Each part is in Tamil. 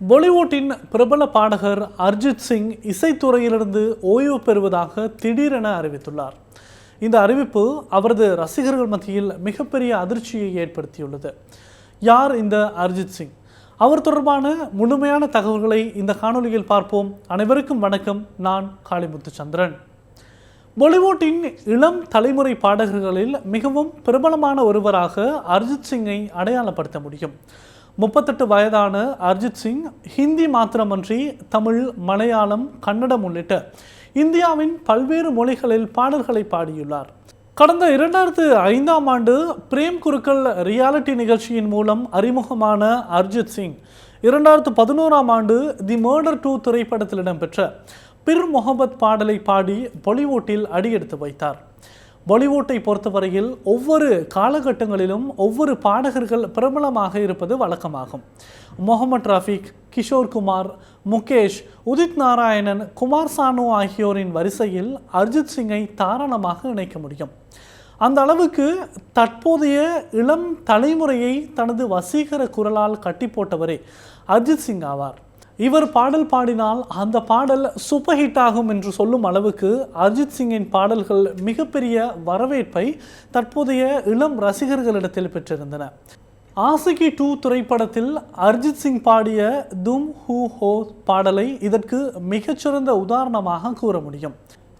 பாலிவுட்டின் பிரபல பாடகர் அர்ஜித் சிங் இசைத்துறையிலிருந்து ஓய்வு பெறுவதாக திடீரென அறிவித்துள்ளார். இந்த அறிவிப்பு அவரது ரசிகர்கள் மத்தியில் மிகப்பெரிய அதிர்ச்சியை ஏற்படுத்தியுள்ளது. யார் இந்த அர்ஜித் சிங்? அவர் தொடர்பான முழுமையான தகவல்களை இந்த காணொளியில் பார்ப்போம். அனைவருக்கும் வணக்கம். நான் காளிமுத்து சந்திரன் பாலிவுட்டின் இளம் தலைமுறை பாடகர்களில் மிகவும் பிரபலமான ஒருவராக அர்ஜித் சிங்கை அடையாளப்படுத்த முடியும். முப்பத்தெட்டு வயதான அர்ஜித் சிங் ஹிந்தி மாத்திரமன்றி தமிழ் மலையாளம் கன்னடம் உள்ளிட்ட இந்தியாவின் பல்வேறு மொழிகளில் பாடல்களை பாடியுள்ளார். கடந்த இரண்டாயிரத்து ஐந்தாம் ஆண்டு பிரேம் குருக்கள் ரியாலிட்டி நிகழ்ச்சியின் மூலம் அறிமுகமான அர்ஜித் சிங் இரண்டாயிரத்து பதினோராம் ஆண்டு தி மர்டர் டூ திரைப்படத்தில் இடம்பெற்ற பிர் முகமத் பாடலை பாடி பாலிவுட்டில் அடியெடுத்து வைத்தார். பாலிவுட்டை பொறுத்தவரையில் ஒவ்வொரு காலகட்டங்களிலும் ஒவ்வொரு பாடகர்கள் பிரபலமாக இருப்பது வழக்கமாகும். முகமது ரஃபீக் கிஷோர் குமார் முகேஷ் உதித் நாராயணன் குமார் சானு ஆகியோரின் வரிசையில் அர்ஜித் சிங்கை தாராளமாக இணைக்க முடியும். அந்த அளவுக்கு தற்போதைய இளம் தலைமுறையை தனது வசீகர குரலால் கட்டி போட்டவரே அர்ஜித் சிங் ஆவார். இவர் பாடல் பாடினால் அந்த பாடல் சூப்பர் ஹிட் ஆகும் என்று சொல்லும் அளவுக்கு அர்ஜித் சிங்கின் பாடல்கள் மிகப்பெரிய வரவேற்பை தற்போதைய இளம் ரசிகர்களிடத்தில் பெற்றிருந்தன. ஆசிகி டூ திரைப்படத்தில் அர்ஜித் சிங் பாடிய தும் ஹூ ஹோ பாடலை இதற்கு மிகச்சிறந்த உதாரணமாக கூற முடியும்.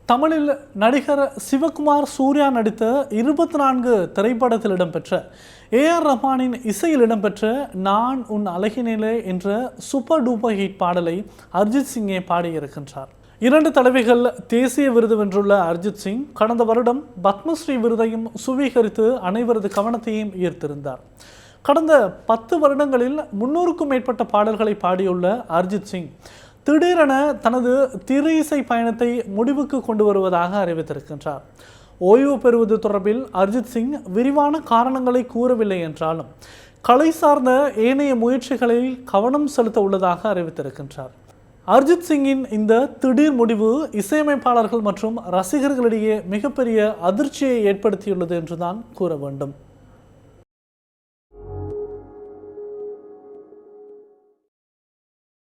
தமிழில் நடிகர் சிவகுமார் சூர்யா நடித்த இருபத்தி நான்கு திரைப்படத்தில் இடம்பெற்ற ஏ ஆர் ரஹ்மானின் இசையில் இடம்பெற்ற நான் உன் அழகினிலே என்ற சூப்பர் டூப்பர் ஹிட் பாடலை அர்ஜித் சிங்கே பாடியிருக்கின்றார். இரண்டு தலைவைகள் தேசிய விருது வென்றுள்ள அர்ஜித் சிங் கடந்த வருடம் பத்மஸ்ரீ விருதையும் சுவீகரித்து அனைவரது கவனத்தையும் ஈர்த்திருந்தார். கடந்த பத்து வருடங்களில் முன்னூறுக்கும் மேற்பட்ட பாடல்களை பாடியுள்ள அர்ஜித் சிங் திடீரென தனது திரு இசை பயணத்தை முடிவுக்கு கொண்டு வருவதாக அறிவித்திருக்கின்றார். ஓய்வு பெறுவது தொடர்பில் அர்ஜித் சிங் விரிவான காரணங்களை கூறவில்லை என்றாலும் கலை சார்ந்த ஏனைய முயற்சிகளில் கவனம் செலுத்த உள்ளதாக அறிவித்திருக்கின்றார். அர்ஜித் சிங்கின் இந்த திடீர் முடிவு இசையமைப்பாளர்கள் மற்றும் ரசிகர்களிடையே மிகப்பெரிய அதிர்ச்சியை ஏற்படுத்தியுள்ளது என்றுதான் கூற வேண்டும்.